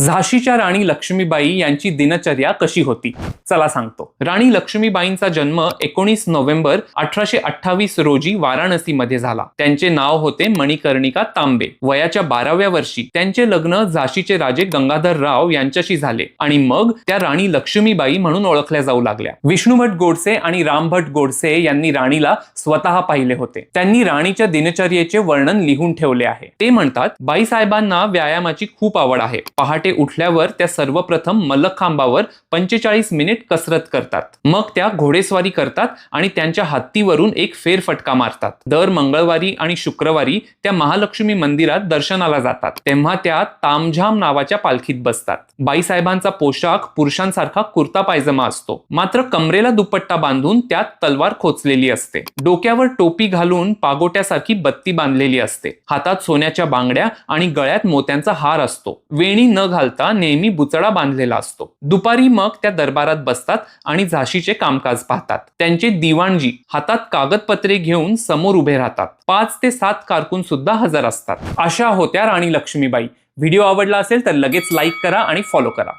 झाशीच्या राणी लक्ष्मीबाई यांची दिनचर्या कशी होती? चला सांगतो. राणी लक्ष्मीबाईंचा जन्म एकोणीस नोव्हेंबर अठराशे अठ्ठावीस रोजी वाराणसीमध्ये झाला. त्यांचे नाव होते मणिकर्णिका तांबे. वयाच्या बाराव्या वर्षी त्यांचे लग्न झाशीचे राजे गंगाधर राव यांच्याशी झाले आणि मग त्या राणी लक्ष्मीबाई म्हणून ओळखल्या जाऊ लागल्या. विष्णुभट गोडसे आणि रामभट गोडसे यांनी राणीला स्वतः पाहिले होते. त्यांनी राणीच्या दिनचर्येचे वर्णन लिहून ठेवले आहे. ते म्हणतात बाईसाहेबांना व्यायामाची खूप आवड आहे. पहाटे उठल्यावर त्या सर्वप्रथम मलखांबावर पंचेचाळीस मिनिट कसरत करतात. मग त्या घोडेस्वारी करतात आणि त्यांच्या हत्तीवरून एक फेरफटका मारतात. दर मंगळवारी आणि शुक्रवारी त्या महालक्ष्मी मंदिरात दर्शनाला जातात. तेव्हा त्या तामझाम नावाच्या पालखीत बसतात. बाईसाहेबांचा पोशाख पुरुषांसारखा कुर्ता पायजमा असतो. मात्र कमरेला दुपट्टा बांधून त्यात तलवार खोचलेली असते. डोक्यावर टोपी घालून पागोट्यासारखी बत्ती बांधलेली असते. हातात सोन्याच्या बांगड्या आणि गळ्यात मोत्यांचा हार असतो. वेणी न घालता नेहमी बुचडा बांधलेला असतो. दुपारी मग त्या दरबारात बसतात आणि झाशीचे कामकाज पाहतात. त्यांचे दिवाणजी हातात कागदपत्रे घेऊन समोर उभे राहतात. पाच ते सात कारकून सुद्धा हजर असतात. अशा होत्या राणी लक्ष्मीबाई. व्हिडिओ आवडला असेल तर लगेच लाईक करा आणि फॉलो करा.